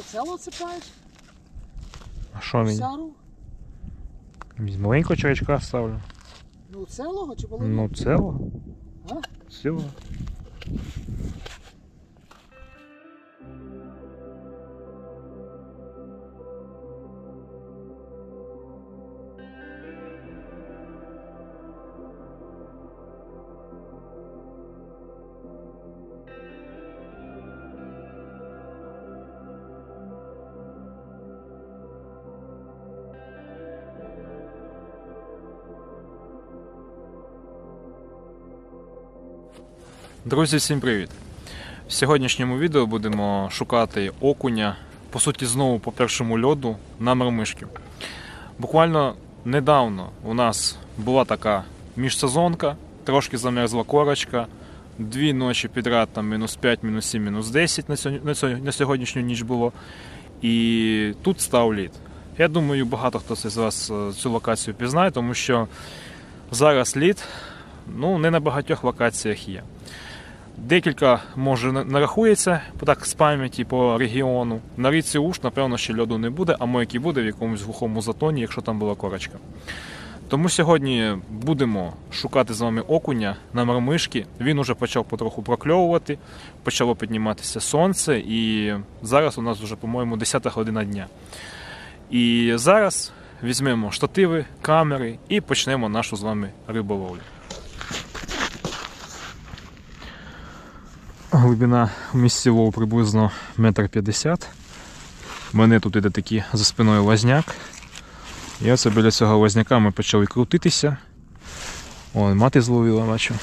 що, цепляєш? А що мені? Сяру? Маленького червячка ставлю. Ну целого чи половину? Ну, целого. А? Ціло. Друзі, всім привіт! В сьогоднішньому відео будемо шукати окуня, по суті, знову по першому льоду на мармишки. Буквально недавно у нас була така міжсезонка, трошки замерзла корочка, дві ночі підряд там мінус 5, мінус 7, мінус 10 на, сьогодні, на, сьогодні- на сьогоднішню ніч було. І тут став лід. Я думаю, багато хто з вас е, цю локацію пізнає, тому що зараз лід ну, не на багатьох локаціях є. Декілька може на- нарахується так з пам'яті по регіону. На річці Уж, напевно, ще льоду не буде, а мойки буде в якомусь глухому затоні, якщо там була корочка. Тому сьогодні будемо шукати з вами окуня на мармишки. Він уже почав потроху прокльовувати, почало підніматися сонце, і зараз у нас вже, по-моєму, 10 година дня. І зараз візьмемо штативи, камери і почнемо нашу з вами риболовлю. Глибина в приблизно 1,50 м. У мене тут іде такий за спиною лазняк. І оце біля цього лазняка ми почали крутитися. О, мати зловила, бачу.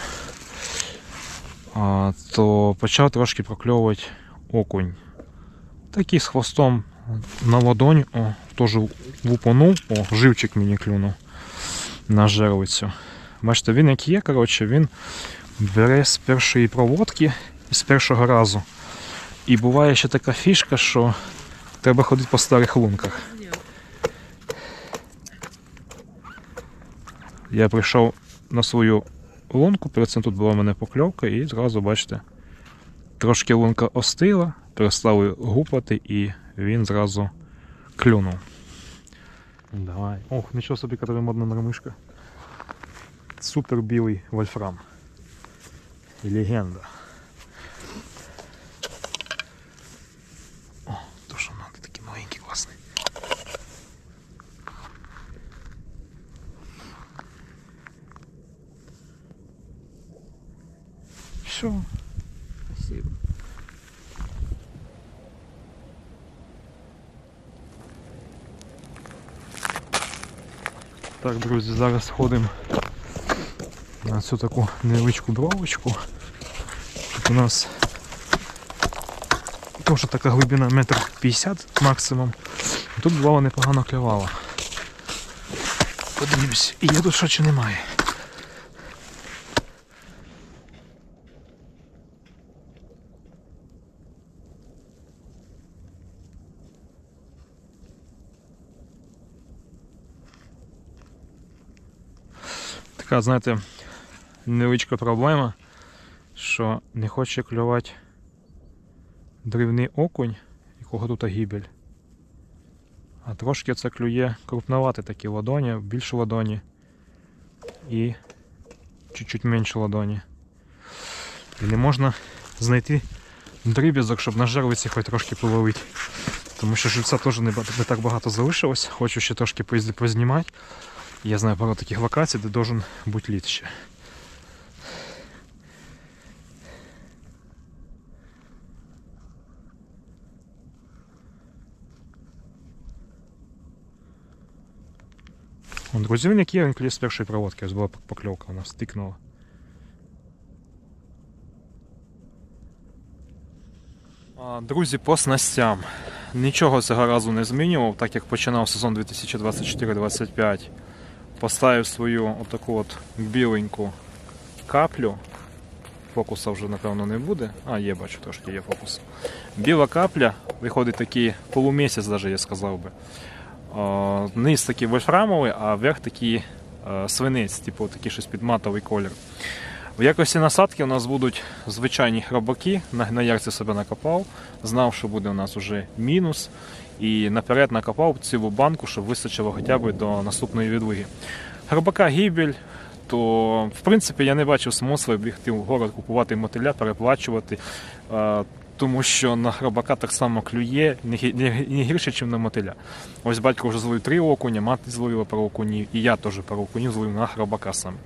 А, то почав трошки прокльовувати окунь. Такий з хвостом на ладонь. О, теж лупанув. О, живчик мені клюнув на жерлицю. Бачите, він як є, коротше, він бере з першої проводки з першого разу. І буває ще така фішка, що треба ходити по старих лунках. Я прийшов на свою лунку, перед цим тут була в мене покльовка, і зразу, бачите, трошки лунка остила, перестали гупати, і він зразу клюнув. Давай. Ох, нічого собі, яка модна нормишка. Супер білий вольфрам. Легенда. О, то що надо, такий маленький класний. Все. Спасибо. Так, друзі, зараз ходимо на цю таку невеличку бровочку. Тут у нас теж така глибина метр 50 максимум. Тут бувало непогано клювало. Подивлюсь, і є що чи немає. Така, знаєте, невеличка проблема, що не хоче клювати дрібний окунь, якого тут гібель. А трошки це клює крупноваті такі ладоні, більше ладоні і чуть-чуть менше ладоні. І не можна знайти дріб'язок, щоб на жерлиці хоч трошки половити. Тому що живця теж не, не так багато залишилось. Хочу ще трошки поїздити познімати. Я знаю пару таких локацій, де должен бути лід ще. Он грузівник є, він клює з першої проводки, ось була покльовка, вона стикнула. Друзі, по снастям. Нічого цього разу не змінював, так як починав сезон 2024-25. Поставив свою отаку от біленьку каплю. Фокуса вже, напевно, не буде. А, є, бачу, трошки є фокус. Біла капля, виходить такий полумісяць, навіть я сказав би. О, низ такий вольфрамовий, а верх такий е, свинець, типу такий щось під матовий колір. В якості насадки у нас будуть звичайні хробаки. На, на ярці себе накопав, знав, що буде у нас вже мінус. І наперед накопав цілу банку, щоб вистачило хоча б до наступної відлиги. Хробака гібель, то в принципі я не бачив смисла бігти в город, купувати мотиля, переплачувати. Тому що на хробака так само клює не, гі- не, не гірше, ніж на мотиля. Ось батько вже зловив три окуня, мати зловила пару окунів, і я теж пару окунів зловив на хробака саме.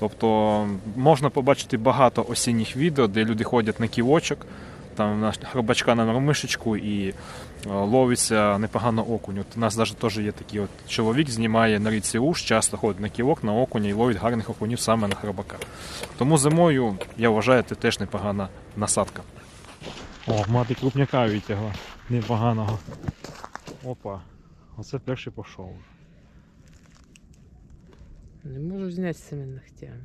Тобто можна побачити багато осінніх відео, де люди ходять на кілочок, там на хробачка на мишечку і е, ловиться непогано окунь. От у нас навіть теж є такий от чоловік, знімає на річці Уж, часто ходить на кілок, на окуня і ловить гарних окунів саме на хробака. Тому зимою, я вважаю, це теж непогана насадка. О, мати крупняка витягла. Непоганого. Опа. Оце перший пішов. Не можу зняти з цими ногтями.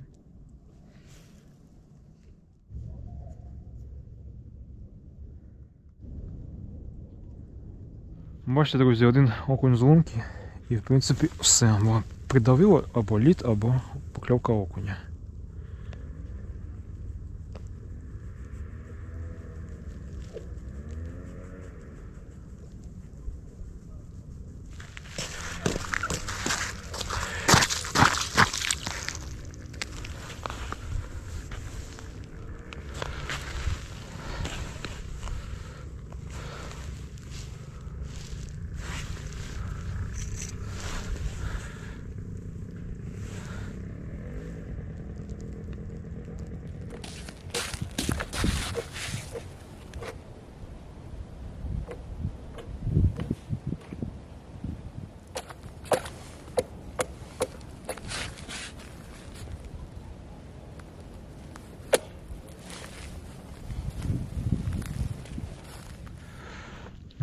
Бачите, друзі, один окунь з лунки, і в принципі все. Або придавило або лід, або покльовка окуня.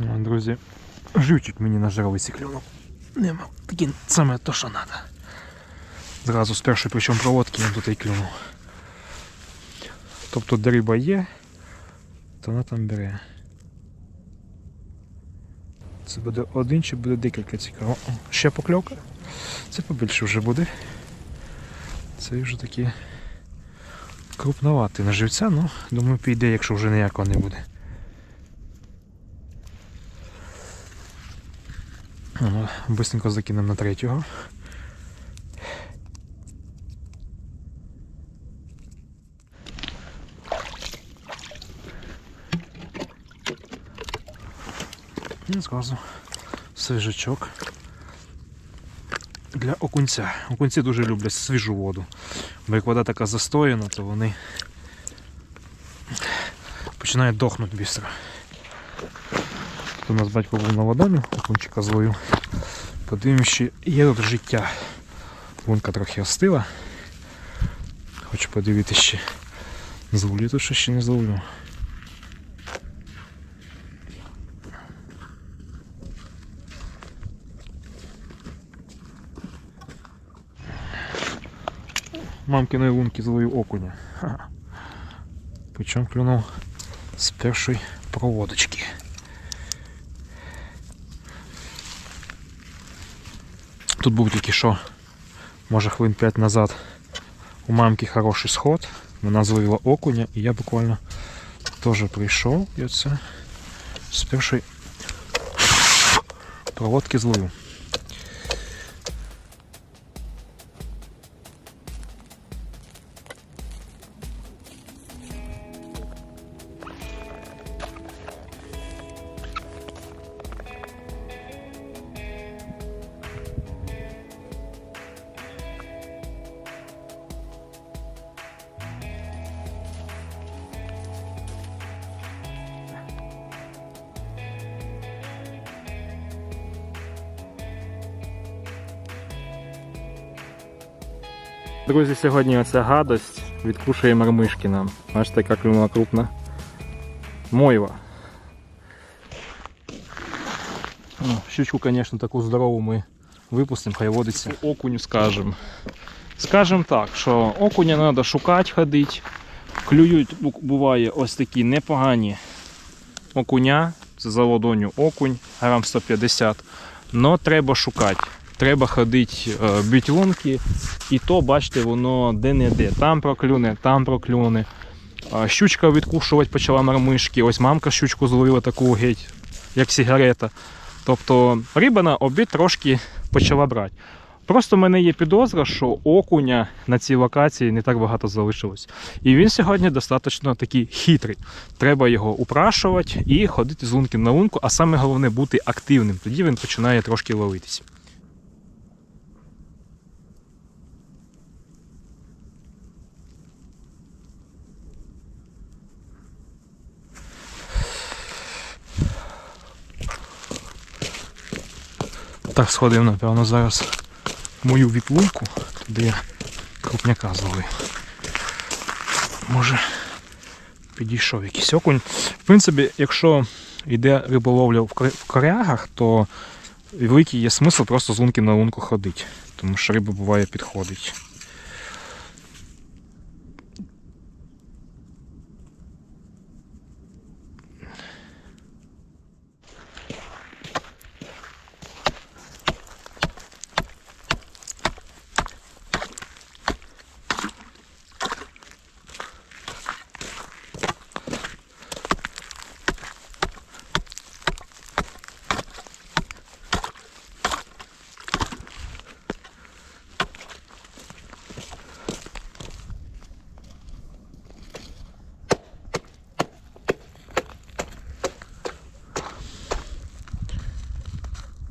Ну, Друзі, живчик мені на жерлиці клюнув. Нема. Такі саме то, що треба. Зразу з першої причому проводки він тут і клюнув. Тобто де є, то вона там бере. Це буде один чи буде декілька цікаво. Ще покльовка. Це побільше вже буде. Це вже такі крупноватий на живця, ну думаю піде, якщо вже ніякого не буде. Ну, быстренько закинемо на третього. І зразу свіжачок для окунця. Окунці дуже люблять свіжу воду. Бо як вода така застояна, то вони починають дохнути бістро. У нас батько був на водомі, окунчика зловив. Подивимось, чи є тут життя. Лунка трохи остила. Хочу подивитися, чи зловлю тут що ще не зловлю. Мамкиної лунки зловив окуня. Причому клюнув з першої проводочки. Тут був тільки що, може хвилин 5 назад, у мамки хороший сход. Вона зловила окуня, і я буквально теж прийшов і оце з першої проводки зловив. Друзі, сьогодні оця гадость відкушує мармишки нам. Бачите, яка клюнула крупна. Мойва. Ну, щучку, звісно, таку здорову ми випустимо, хай водиться. Окуню скажемо. Скажемо так, що окуня треба шукати, ходити. Клюють, бу- буває ось такі непогані окуня. Це за ладоню окунь, грам 150. Но треба шукати. Треба ходити е, бить лунки, і то, бачите, воно де-не-де. Там проклюне, там проклюне. Щучка відкушувати почала мармишки. Ось мамка щучку зловила таку геть, як сигарета. Тобто риба на обід трошки почала брати. Просто в мене є підозра, що окуня на цій локації не так багато залишилось. І він сьогодні достатньо такий хитрий. Треба його упрашувати і ходити з лунки на лунку, а саме головне бути активним. Тоді він починає трошки ловитись. Так, сходив, напевно, зараз мою віплунку, туди я крупняка зловив. Може, підійшов якийсь окунь. В принципі, якщо йде риболовля в корягах, то великий є смисл просто з лунки на лунку ходити. Тому що риба буває підходить.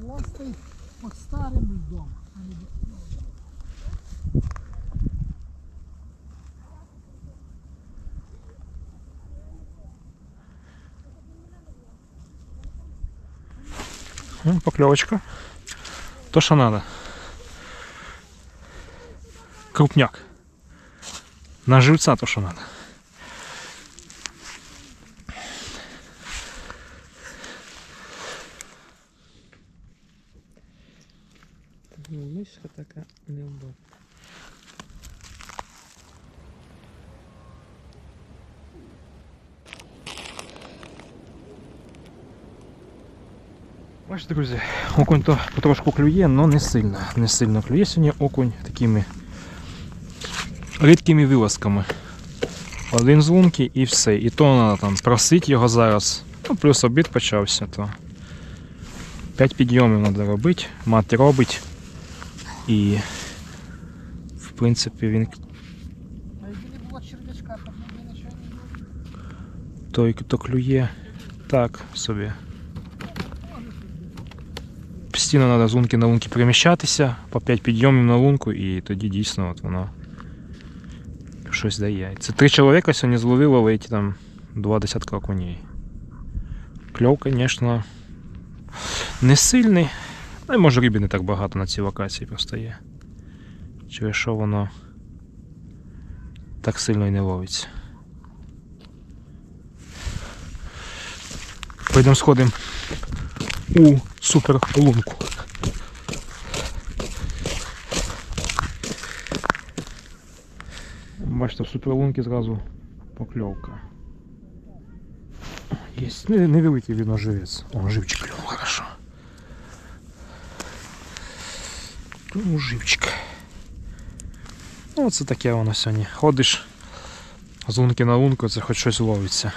Ось ти під старим домом. а не до- Ну, Покльовочка. То, що треба. Крупняк. На живця то, що треба. Ну, мишка така неудобна. Бачите, друзі, окунь то потрошку клює, але не сильно. Не сильно клює сьогодні окунь такими рідкими вилазками. Один з і все. І то треба там просити його зараз. Ну, плюс обід почався, то 5 підйомів треба робити. Мати робить. І в принципі він той, хто клює, так собі. Постійно треба з лунки на лунки переміщатися, по 5 підйомів на лунку, і тоді дійсно от воно щось дає. Це три чоловіка сьогодні зловило ледь там два десятка окуней. Кльов, звісно, не сильний. Ну і може риби не так багато на цій локації просто є. Через що воно так сильно і не ловиться. Пойдемо сходимо у супер лунку. Бачите, в суперлунки зразу покльовка. Є невеликий живець. О, живчик клюнув, хорошо. Клюнув живчик. Ну, це таке воно сьогодні. Ходиш з лунки на лунку, це хоч щось ловиться.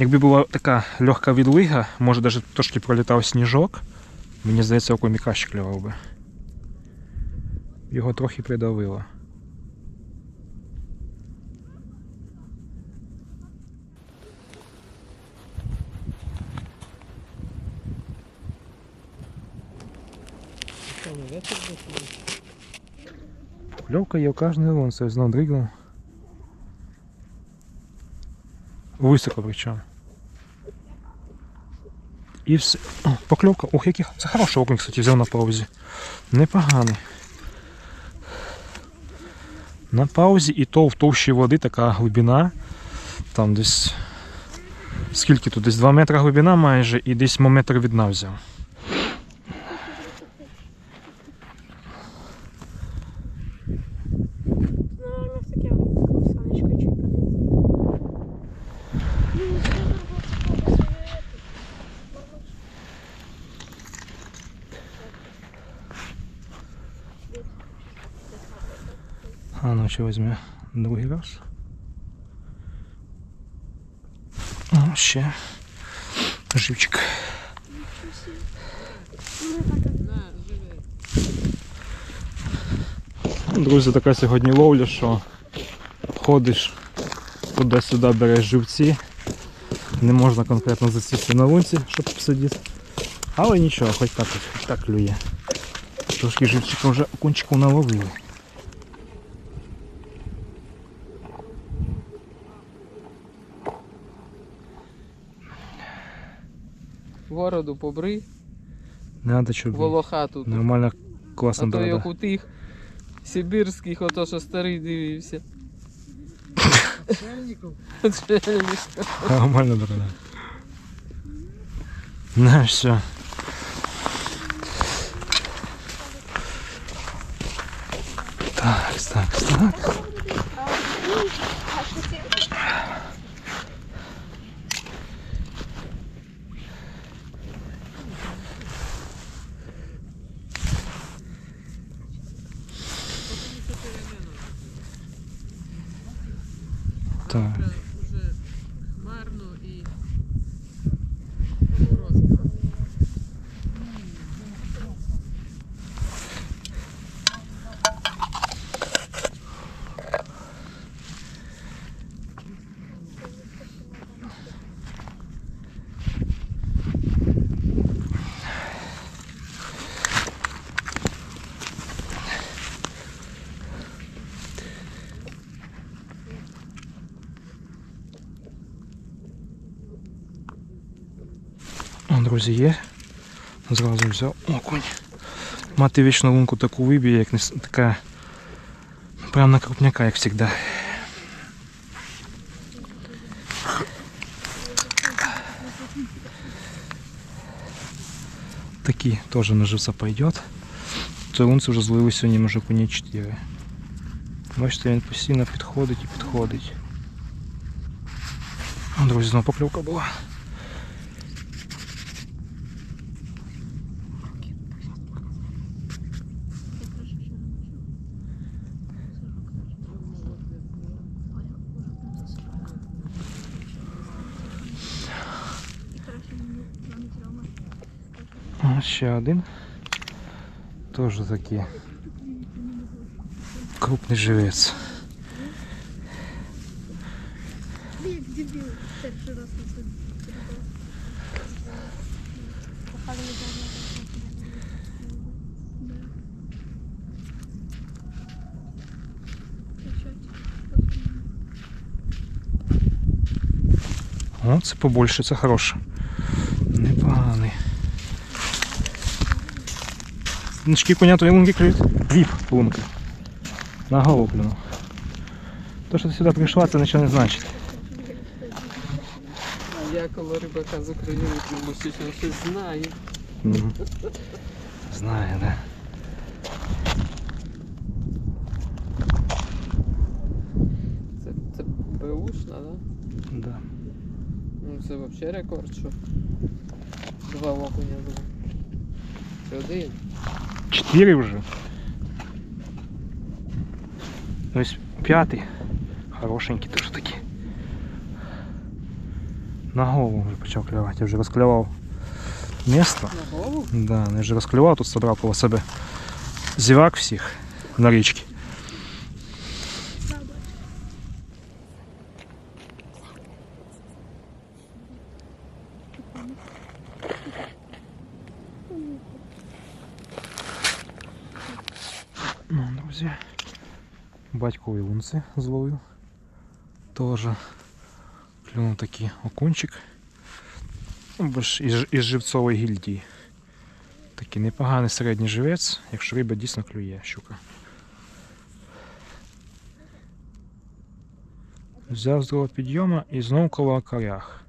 Якби була така легка відлига, може навіть трошки пролітав сніжок, мені здається, окунь краще клював би. Його трохи придавило. Кльовка є в кожний лун, це знов дригнув. Високо причому. І все. Покльовка. Ох, який. Це хороший окунь, кстати, взяв на паузі. Непоганий. На паузі і то в товщі води така глибина. Там десь. Скільки тут? Десь 2 метри глибина майже і десь метр від дна взяв. Ну ще візьме другий раз. О, ще. Живчик. Друзі, така сьогодні ловля, що ходиш туди-сюди береш живці. Не можна конкретно засісти на лунці, щоб сидіти. Але нічого, хоч так, хоч так клює. Трошки живчика вже окунчику наловили. Бороду Не треба, щоб волоха тут. нормально класно А то як у тих сибірських, ото що старий дивився. Чайников. Нормально борода. Ну все. Так, так, так. Так. друзі, є. Зразу взяв окунь. Мати вічну лунку таку виб'є, як не с- така. Прям на крупняка, як завжди. Такі теж на живца пойдет. Цей лунці вже злили сьогодні може коні 4. Бачите, він постійно підходить і підходить. О, друзі, знову покльовка була. Ще один. Тоже такий крупний живець. Як дебіл, перший раз на це. О, це побольше, це хороше. Непоганий. Значки коня твої лунки клюють? Дві лунки. На голову клюнув. То, що ти сюди прийшла, це нічого не значить. А я коли рибака з України тому що він щось знає. Мгм. Знаю, да. Це, це беушна, да? да. Ну це взагалі рекорд, що два окуня було. Чи один? Чотири вже. Ось п'ятий. Хорошенький теж такий. На голову вже почав клювати. Я вже розклював місто. На голову? Да, я вже розклював, тут собрав коло себе зівак всіх на річці. Батькові лунці зловив. Теж клюнув такий окунчик. Ну, із, живцової гільдії. Такий непоганий середній живець, якщо риба дійсно клює щука. Взяв з другого підйому і знову коло окорях.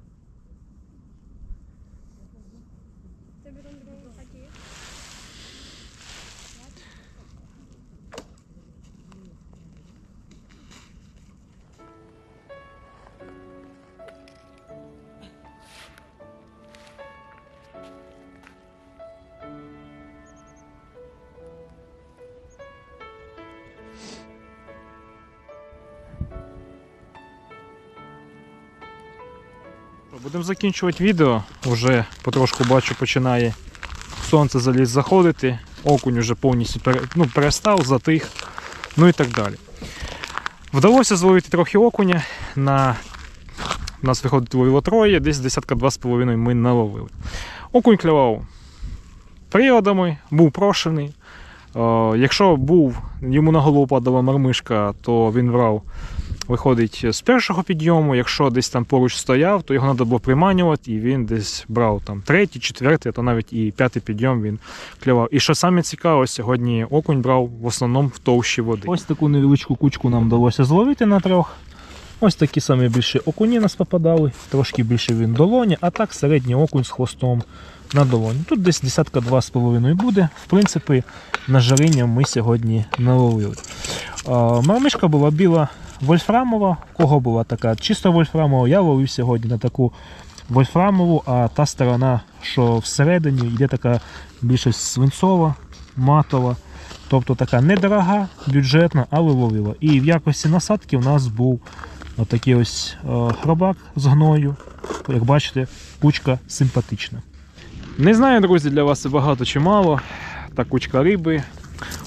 Закінчувати відео. Уже потрошку бачу, починає сонце заліз заходити. Окунь вже повністю ну, перестав, затих, ну і так далі. Вдалося зловити трохи окуня. На... У нас виходить ловило троє, десь десятка два з половиною ми наловили. Окунь клював приводами, був прошений. Е, якщо був, йому на голову падала мармишка, то він брав, виходить з першого підйому. Якщо десь там поруч стояв, то його треба було приманювати, і він десь брав там третій, четвертий, то навіть і п'ятий підйом він клював. І що саме цікаво, сьогодні окунь брав в основному в товщі води. Ось таку невеличку кучку нам вдалося зловити на трьох. Ось такі самі більші окуні нас попадали, трошки більше він долоні, а так середній окунь з хвостом на долоні. Тут десь десятка два з половиною буде. В принципі, на жаріння ми сьогодні наловили. Мармишка була біла вольфрамова, кого була така чисто вольфрамова, я ловив сьогодні на таку вольфрамову, а та сторона, що всередині, йде така більше свинцова, матова. Тобто така недорога, бюджетна, але ловила. І в якості насадки у нас був отакий ось е, хробак з гною. Як бачите, кучка симпатична. Не знаю, друзі, для вас багато чи мало. Та кучка риби.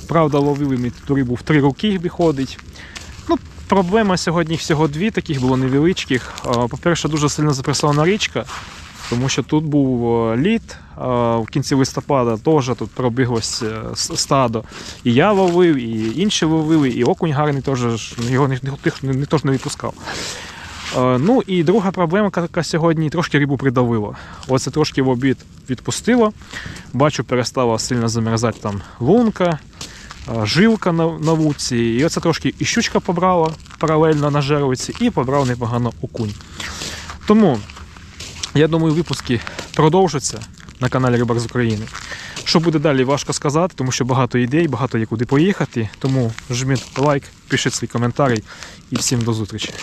Правда, ловили ми тут рибу в три руки виходить. Проблема сьогодні всього дві, таких було невеличких. По-перше, дуже сильно запресована річка, тому що тут був е, лід. В кінці листопада теж тут пробіглось е, стадо. І я ловив, і інші ловили, і окунь гарний теж його ніхто не, відпускав. Е, Ну і друга проблема, яка сьогодні трошки рибу придавило. Оце трошки в обід відпустило. Бачу, перестала сильно замерзати там лунка, е, жилка на, на вуці. І оце трошки і щучка побрала паралельно на жеровиці і побрав непогано окунь. Тому, я думаю, випуски продовжаться на каналі Рибак з України. Що буде далі, важко сказати, тому що багато ідей, багато є куди поїхати. Тому жміть лайк, пишіть свій коментарі і всім до зустрічі.